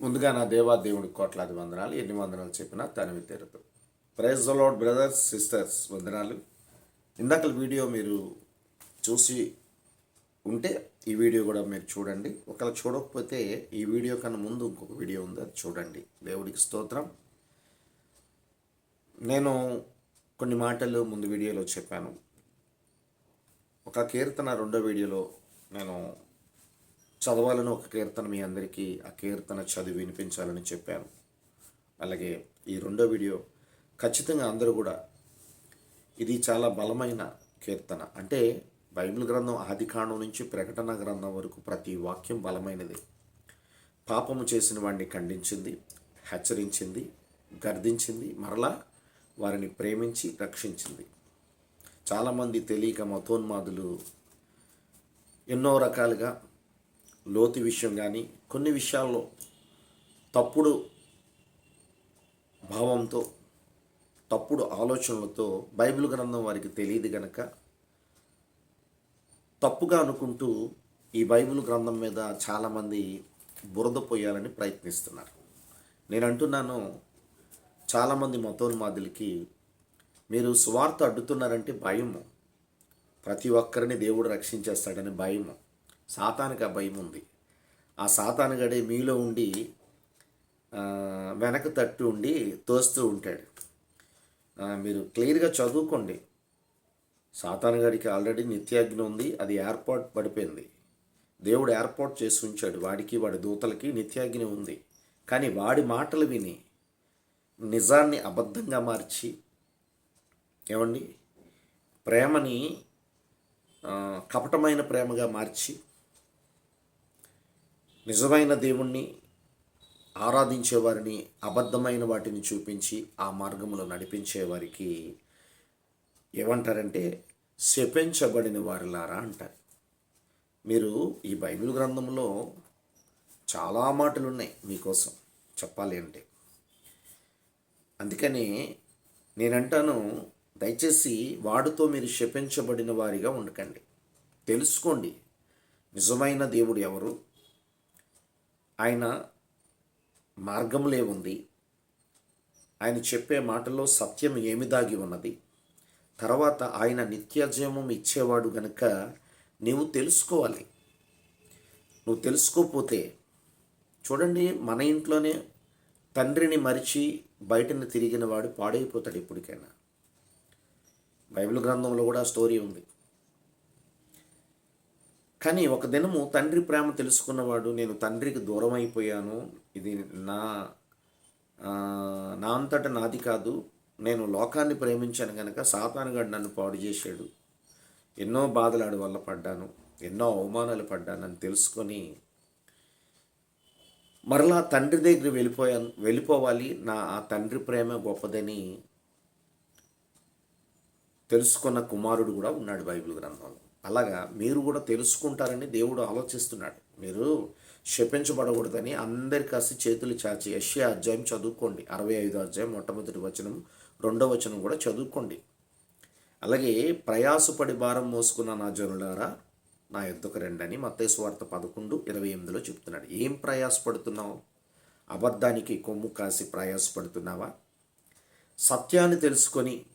ముందుగా నా దేవా దేవుడి కోట్లాది వందనాలు. ఎన్ని వందనాలు చెప్పినా తనివి తీరదు. ప్రైజ్ ద బ్రదర్స్ సిస్టర్స్ వందనాలు. ఇందాక వీడియో మీరు చూసి ఉంటే ఈ వీడియో కూడా మీరు చూడండి. ఒకవేళ చూడకపోతే ఈ వీడియో కన్నా ముందు ఇంకొక వీడియో ఉంది. అది చూడండి. దేవుడికి స్తోత్రం. నేను కొన్ని మాటలు ముందు వీడియోలో చెప్పాను. ఒక కీర్తన రెండో వీడియోలో నేను చదవాలని ఒక కీర్తన మీ అందరికీ ఆ కీర్తన చదివి వినిపించాలని చెప్పాను. అలాగే ఈ రెండో వీడియో ఖచ్చితంగా అందరూ కూడా ఇది చాలా బలమైన కీర్తన. అంటే బైబిల్ గ్రంథం ఆదికాండం నుంచి ప్రకటన గ్రంథం వరకు ప్రతి వాక్యం బలమైనది. పాపము చేసిన వాడిని ఖండించింది హెచ్చరించింది గర్దించింది మరలా వారిని ప్రేమించి రక్షించింది. చాలామంది తెలియక మతోన్మాదులు ఎన్నో రకాలుగా లోతు విషయం కానీ కొన్ని విషయాల్లో తప్పుడు భావంతో తప్పుడు ఆలోచనలతో బైబిల్ గ్రంథం వారికి తెలియదు గనక తప్పుగా అనుకుంటూ ఈ బైబిల్ గ్రంథం మీద చాలామంది బురద పోయాలని ప్రయత్నిస్తున్నారు. నేను అంటున్నాను చాలామంది మతోన్మాదులకి మీరు స్వార్థ అడ్డుతున్నారంటే భయము. ప్రతి ఒక్కరిని దేవుడు రక్షించేస్తాడని భయము. సాతానికి ఆ భయం ఉంది ఆ సాతానుగడే మీలో ఉండి వెనక తట్టు ఉండి తోస్తూ ఉంటాడు. మీరు క్లియర్గా చదువుకోండి. సాతానుగాడికి ఆల్రెడీ నిత్యాగ్ని ఉంది అది ఏర్పాటు పడిపోయింది. దేవుడు ఏర్పాటు చేసి ఉంచాడు వాడికి వాడి దూతలకి నిత్యాగ్ని ఉంది. కానీ వాడి మాటలు విని నిజాన్ని అబద్ధంగా మార్చి ఏమండి? ప్రేమని కపటమైన ప్రేమగా మార్చి నిజమైన దేవుణ్ణి ఆరాధించేవారిని అబద్ధమైన వాటిని చూపించి ఆ మార్గంలో నడిపించే వారికి ఏమంటారంటే శపించబడిన వారిలారా అంటారు. మీరు ఈ బైబిల్ గ్రంథంలో చాలా మాటలు ఉన్నాయి మీకోసం చెప్పాలి అంటే. అందుకని నేనంటాను దయచేసి వాడితో మీరు శపించబడిన వారిగా ఉండకండి. తెలుసుకోండి నిజమైన దేవుడు ఎవరు? ఆయన మార్గంలో ఉంది. ఆయన చెప్పే మాటలో సత్యం ఏమి దాగి ఉన్నది? తర్వాత ఆయన నిత్యజీవం ఇచ్చేవాడు గనుక నీవు తెలుసుకోవాలి. నువ్వు తెలుసుకోకపోతే చూడండి మన ఇంట్లోనే తండ్రిని మరిచి బయటని తిరిగిన వాడు పాడైపోతాడు ఎప్పటికైనా. బైబిల్ గ్రంథంలో కూడా స్టోరీ ఉంది. కానీ ఒక దినము తండ్రి ప్రేమ తెలుసుకున్నవాడు నేను తండ్రికి దూరం అయిపోయాను ఇది నా నా అంతట నాది కాదు. నేను లోకాన్ని ప్రేమించాను కనుక సాతానుగాడు నన్ను పాడు చేశాడు. ఎన్నో బాధలాడి వల్ల పడ్డాను. ఎన్నో అవమానాలు పడ్డానని తెలుసుకొని మరలా తండ్రి దగ్గర వెళ్ళిపోయాను. వెళ్ళిపోవాలి. నా ఆ తండ్రి ప్రేమ గొప్పదని తెలుసుకున్న కుమారుడు కూడా ఉన్నాడు బైబిల్ గ్రంథంలో. అలాగా మీరు కూడా తెలుసుకుంటారని దేవుడు ఆలోచిస్తున్నాడు. మీరు శపించబడకూడదని అందరి కాసి చేతులు చాచి యష్యా అధ్యాయం చదువుకోండి. అరవై ఐదో అధ్యాయం మొట్టమొదటి వచనం రెండో వచనం కూడా చదువుకోండి. అలాగే ప్రయాసపడి భారం మోసుకున్న నా జనులారా నా ఎద్దుకు రెండని మత్తయి వార్త పదకొండు ఇరవై ఎనిమిదిలో చెప్తున్నాడు. ఏం ప్రయాసపడుతున్నావు? అబద్ధానికి కొమ్ము కాసి ప్రయాసపడుతున్నావా? సత్యాన్ని తెలుసుకొని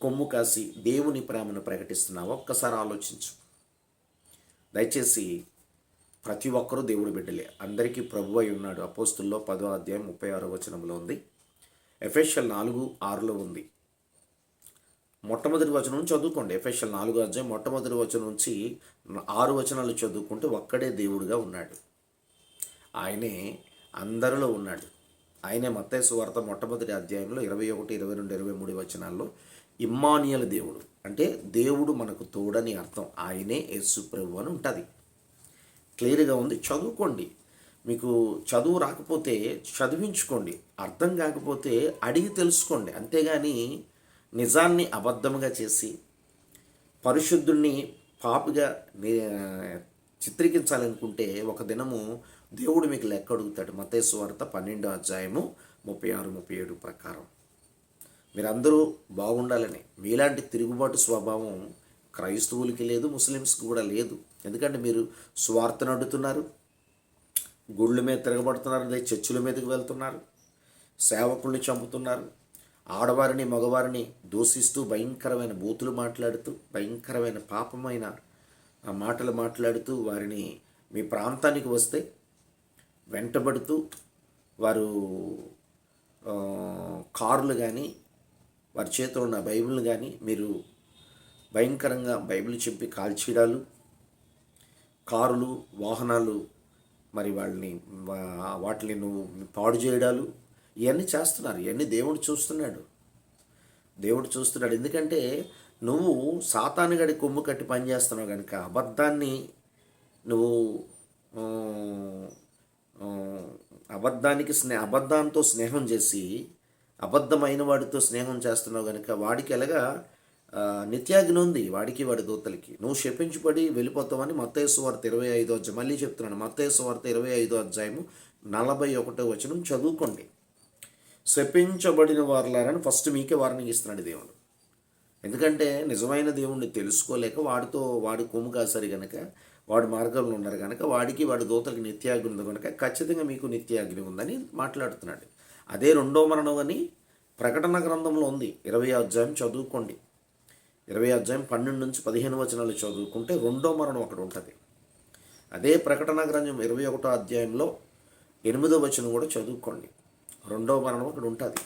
కొమ్ము కాసి దేవుని ప్రేమను ప్రకటిస్తున్నావా? ఒక్కసారి ఆలోచించు. దయచేసి ప్రతి ఒక్కరూ దేవుడు బిడ్డలే. అందరికీ ప్రభు అయి ఉన్నాడు. అపోస్తుల్లో పదో అధ్యాయం ముప్పై ఆరో వచనంలో ఉంది. ఎఫెషియల్ నాలుగు ఆరులో ఉంది. మొట్టమొదటి వచనం చదువుకోండి. ఎఫెషియల్ నాలుగు అధ్యాయం మొట్టమొదటి వచనం నుంచి ఆరు వచనాలు చదువుకుంటే ఒక్కడే దేవుడుగా ఉన్నాడు. ఆయనే అందరిలో ఉన్నాడు. ఆయనే మత్తేసు వార్త మొట్టమొదటి అధ్యాయంలో ఇరవై ఒకటి ఇరవై రెండు ఇరవై మూడు వచనాల్లో ఇమ్మానియల్ దేవుడు. అంటే దేవుడు మనకు తోడని అర్థం. ఆయనే యేసు ప్రభు అని ఉంటుంది. క్లియర్గా ఉంది? చదువుకోండి. మీకు చదువు రాకపోతే చదివించుకోండి. అర్థం కాకపోతే అడిగి తెలుసుకోండి. అంతేగాని నిజాన్ని అబద్ధముగా చేసి పరిశుద్ధుణ్ణి పాపిగా చిత్రీకరించాలనుకుంటే ఒక దినము దేవుడు మీకు లెక్క అడుగుతాడు. మతేసు వార్త పన్నెండో అధ్యాయము ముప్పై ఆరు ముప్పై ఏడు ప్రకారం. మీరందరూ బాగుండాలని. మీలాంటి తిరుగుబాటు స్వభావం క్రైస్తవులకి లేదు ముస్లిమ్స్కి కూడా లేదు. ఎందుకంటే మీరు స్వార్థను నడుతున్నారు గుళ్ళ మీద తిరగబడుతున్నారు అదే చర్చిల మీదకి వెళ్తున్నారు సేవకుల్ని చంపుతున్నారు ఆడవారిని మగవారిని దూషిస్తూ భయంకరమైన బూతులు మాట్లాడుతూ భయంకరమైన పాపమైన ఆ మాటలు మాట్లాడుతూ వారిని మీ ప్రాంతానికి వస్తే వెంటబడుతూ వారు కారులు కానీ వారి చేతిలో ఉన్న బైబిల్ని కానీ మీరు భయంకరంగా బైబిల్ చెప్పి కాల్చీడాలు కారులు వాహనాలు మరి వాళ్ళని వాటిని నువ్వు పాడు చేయడాలు ఇవన్నీ చేస్తున్నారు. ఇవన్నీ దేవుడు చూస్తున్నాడు. దేవుడు చూస్తున్నాడు. ఎందుకంటే నువ్వు సాతానుగడి కొమ్ము కట్టి పనిచేస్తున్నావు కనుక అబద్ధాన్ని నువ్వు అబద్ధానికి స్నే అబద్ధాంతో స్నేహం చేసి అబద్ధమైన వాడితో స్నేహం చేస్తున్నావు కనుక వాడికి ఎలాగా నిత్యాగ్ని ఉంది. వాడికి వాడి దూతలకి. నువ్వు శపించబడి వెళ్ళిపోతావని మత్తేసు వార్త ఇరవై ఐదో అధ్యాయం. మళ్ళీ చెప్తున్నాను. మత్తేసు వార్త ఇరవై ఐదో అధ్యాయము నలభై ఒకటో వచనం చదువుకోండి. శపించబడిన వారులారని ఫస్ట్ మీకే వార్నింగ్ ఇస్తున్నాడు దేవుడు. ఎందుకంటే నిజమైన దేవుణ్ణి తెలుసుకోలేక వాడితో వాడి కొమ్ము కాసారు కనుక వాడి మార్గంలో ఉన్నారు కనుక వాడికి వాడి దూతలకి నిత్యాగ్ని ఉంది కనుక ఖచ్చితంగా మీకు నిత్యాగ్ని ఉందని మాట్లాడుతున్నాడు. అదే రెండో మరణం అని ప్రకటన గ్రంథంలో ఉంది. ఇరవై అధ్యాయం చదువుకోండి. ఇరవై అధ్యాయం పన్నెండు నుంచి పదిహేను వచనాలు చదువుకుంటే రెండో మరణం అక్కడ ఉంటుంది. అదే ప్రకటన గ్రంథం ఇరవై ఒకటో అధ్యాయంలో ఎనిమిదో వచనం కూడా చదువుకోండి. రెండో మరణం అక్కడ ఉంటుంది.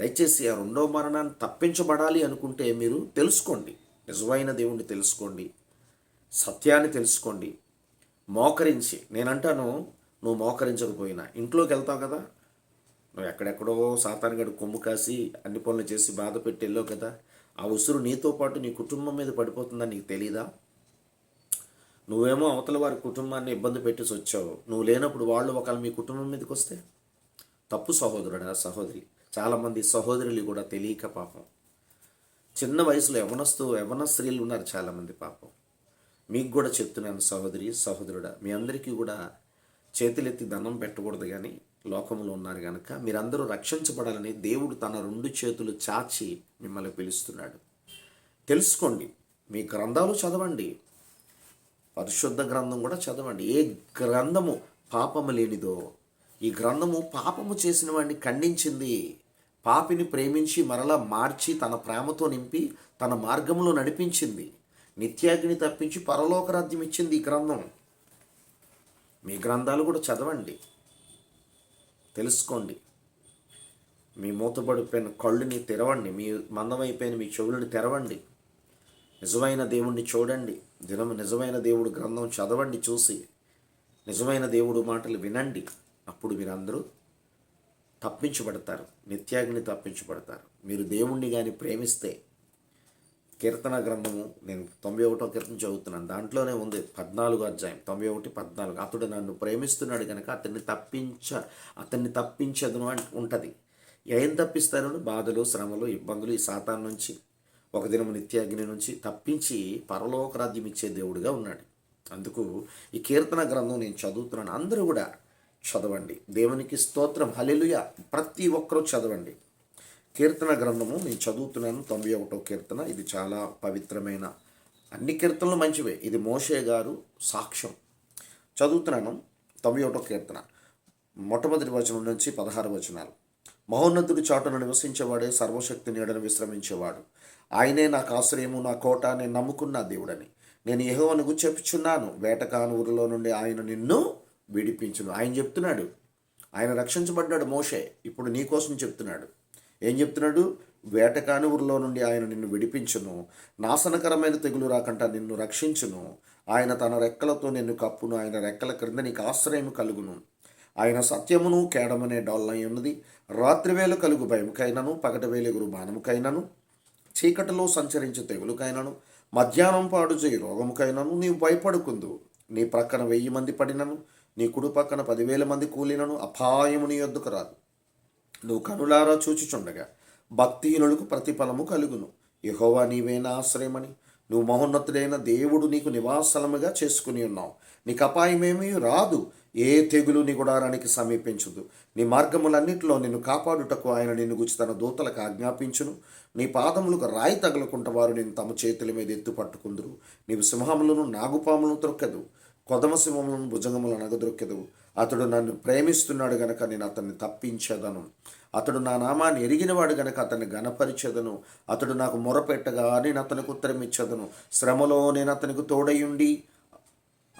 దయచేసి ఆ రెండో మరణాన్ని తప్పించబడాలి అనుకుంటే మీరు తెలుసుకోండి. నిజమైన దేవుణ్ణి తెలుసుకోండి. సత్యాన్ని తెలుసుకోండి. మోకరించి నేనంటాను నువ్వు మోకరించకపోయినా. ఇంట్లోకి వెళ్తావు కదా నువ్వు ఎక్కడెక్కడో సాతానుగడు కొమ్ము కాసి అన్ని పనులు చేసి బాధ పెట్టి వెళ్ళావు కదా ఆ ఉసురు నీతో పాటు నీ కుటుంబం మీద పడిపోతుందని నీకు తెలీదా? నువ్వేమో అవతల వారి కుటుంబాన్ని ఇబ్బంది పెట్టేసి వచ్చావు. నువ్వు లేనప్పుడు వాళ్ళు ఒకవేళ మీ కుటుంబం మీదకి వస్తే? తప్పు సహోదరుడా సహోదరి. చాలామంది సహోదరులు కూడా తెలియక పాపం. చిన్న వయసులో యవనస్తు యవన స్త్రీలు ఉన్నారు చాలామంది పాపం. మీకు కూడా చెప్తున్నాను సహోదరి సహోదరుడా మీ అందరికీ కూడా చేతులెత్తి దండం పెట్టకూడదు కానీ లోకంలో ఉన్నారు కనుక మీరందరూ రక్షించబడాలని దేవుడు తన రెండు చేతులు చాచి మిమ్మల్ని పిలుస్తున్నాడు. తెలుసుకోండి మీ గ్రంథాలు చదవండి. పరిశుద్ధ గ్రంథం కూడా చదవండి. ఏ గ్రంథము పాపము లేనిదో ఈ గ్రంథము పాపము చేసిన వాడిని ఖండించింది పాపిని ప్రేమించి మరలా మార్చి తన ప్రేమతో నింపి తన మార్గంలో నడిపించింది. నిత్యాగ్ని తప్పించి పరలోకరాజ్యం ఇచ్చింది ఈ గ్రంథం. మీ గ్రంథాలు కూడా చదవండి. తెలుసుకోండి. మీ మూతపడిపోయిన కళ్ళుని తెరవండి. మీ మందమైపోయిన మీ చెవులను తెరవండి. నిజమైన దేవుణ్ణి చూడండి. దినము నిజమైన దేవుడు గ్రంథం చదవండి చూసి నిజమైన దేవుడు మాటలు వినండి. అప్పుడు మీరందరూ తప్పించబడతారు. నిత్యాగ్ని తప్పించబడతారు. మీరు దేవుణ్ణి కానీ ప్రేమిస్తే కీర్తన గ్రంథము నేను తొంభై ఒకటో కీర్తన చదువుతున్నాను. దాంట్లోనే ఉంది పద్నాలుగు అధ్యాయం. తొంభై ఒకటి పద్నాలుగు. అతడు నన్ను ప్రేమిస్తున్నాడు కనుక అతన్ని తప్పించ అతన్ని తప్పించదును అని ఉంటుంది. ఏం తప్పిస్తారు బాధలు శ్రమలు ఇబ్బందులు ఈ సాతాన్ నుంచి ఒక దినము నిత్యాగ్ని నుంచి తప్పించి పరలోక రాజ్యం ఇచ్చే దేవుడిగా ఉన్నాడు. అందుకు ఈ కీర్తన గ్రంథం నేను చదువుతున్నాను. అందరూ కూడా చదవండి. దేవునికి స్తోత్రం. హలెలుయ ప్రతి ఒక్కరూ చదవండి. కీర్తన గ్రంథము నేను చదువుతున్నాను తొంభై ఒకటో కీర్తన. ఇది చాలా పవిత్రమైన అన్ని కీర్తనలు మంచివే. ఇది మోషే గారు సాక్ష్యం. చదువుతున్నాను తొంభై ఒకటో కీర్తన. మొట్టమొదటి వచనం నుంచి పదహారు వచనాలు. మహోన్నతుడి చాటును నివసించేవాడే సర్వశక్తి నీడను విశ్రమించేవాడు. ఆయనే నాకు ఆశ్రయము నా కోట నేను నమ్ముకున్న దేవుడని. నేను యహోవను చెప్పుచున్నాను. వేటకాను ఊరిలో నుండి ఆయన నిన్ను విడిపించును. ఆయన చెప్తున్నాడు ఆయన రక్షించబడ్డాడు మోషే. ఇప్పుడు నీకోసం చెప్తున్నాడు. ఏం చెప్తున్నాడు? వేటకానువురులో నుండి ఆయన నిన్ను విడిపించును. నాశనకరమైన తెగులు రాకుండా నిన్ను రక్షించును. ఆయన తన రెక్కలతో నిన్ను కప్పును. ఆయన రెక్కల క్రింద నీకు ఆశ్రయం కలుగును. ఆయన సత్యమును కేడమనే డొల్లై ఉన్నది. రాత్రివేళ కలుగు భయముకైనను. పగటివేళ వేలుగురు బాణముకైనను. చీకటిలో సంచరించే తెగులుకైనను. మధ్యాహ్నం పాడు చేయి రోగముకైనను. నీవు భయపడుకుందు. నీ ప్రక్కన వెయ్యి మంది పడినను. నీ కుడి పక్కన పదివేల మంది కూలినను. అపాయము నీ యొద్దకు రాదు. నువ్వు కనులారా చూచిచుండగా భక్తిహీనులకు ప్రతిఫలము కలుగును. యహోవా నీవేనా ఆశ్రయమని నువ్వు మహోన్నతుడైన దేవుడు నీకు నివాసలముగా చేసుకుని ఉన్నావు. నీకు అపాయమేమీ రాదు. ఏ తెగులు నీ గుడారానికి సమీపించదు. నీ మార్గములన్నింటిలో నిన్ను కాపాడుటకు ఆయన నిన్ను గుచ్చి తన దూతలకు ఆజ్ఞాపించును. నీ పాదములకు రాయి తగలకుంట వారు నేను తమ చేతుల మీద ఎత్తు పట్టుకుందురు. నీవు సింహములను నాగుపాములను త్రొక్కెదు. కొదమ సింహములను భుజంగములను అనగదొక్కెదు అతడు నన్ను ప్రేమిస్తున్నాడు గనక నేను అతన్ని తప్పించదను. అతడు నా నామాన్ని ఎరిగినవాడు గనక అతన్ని గణపరిచేదను అతడు నాకు మొరపెట్టగా నేను అతనికి ఉత్తరం ఇచ్చదను శ్రమలో నేను అతనికి తోడయుండి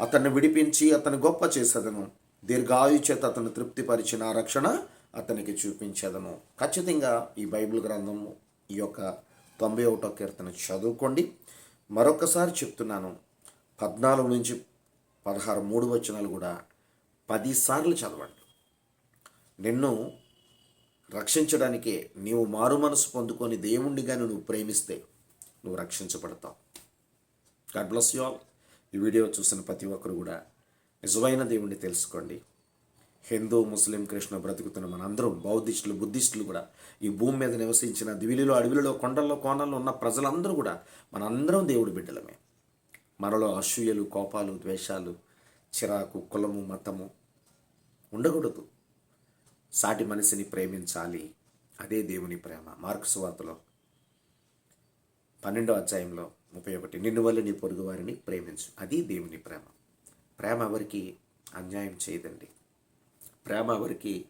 అతన్ని విడిపించి అతను గొప్ప చేసేదను. దీర్ఘాయు చేత అతను తృప్తిపరిచిన రక్షణ అతనికి చూపించేదను. ఖచ్చితంగా ఈ బైబిల్ గ్రంథము ఈ యొక్క తొంభై ఒకటో కీర్తన చదువుకోండి. మరొకసారి చెప్తున్నాను. పద్నాలుగు నుంచి పదహారు మూడు వచనాలు కూడా పదిసార్లు చదవండి. నిన్ను రక్షించడానికే నీవు మారు మనసు పొందుకొని దేవుణ్ణిగా నువ్వు ప్రేమిస్తే నువ్వు రక్షించబడతావు. గాడ్ బ్లస్ యు ఆల్ ఈ వీడియో చూసిన ప్రతి ఒక్కరు కూడా నిజమైన దేవుణ్ణి తెలుసుకోండి. హిందూ ముస్లిం కృష్ణ బ్రతుకుతున్న మనందరం బౌద్ధిస్టులు బుద్ధిస్టులు కూడా ఈ భూమి మీద నివసించిన దివిలిలో అడవిలో కొండల్లో కోణల్లో ఉన్న ప్రజలందరూ కూడా మనందరం దేవుడి బిడ్డలమే. మనలో అసూయలు కోపాలు ద్వేషాలు చిరాకు కులము మతము ఉండకూడదు. సాటి మనిషిని ప్రేమించాలి. అదే దేవుని ప్రేమ. మార్క్స్ వార్తలో పన్నెండో అధ్యాయంలో ముప్పై ఒకటి. నిన్ను వల్ల నీ పొరుగు వారిని ప్రేమించు. అది దేవుని ప్రేమ. ప్రేమ ఎవరికి? అన్యాయం చేయదండి. ప్రేమ ఎవరికి?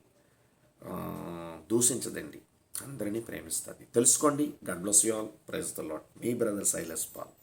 దూషించదండి. అందరినీ ప్రేమిస్తుంది. తెలుసుకోండి. God bless you all. Praise the lord me brother Silas Paul.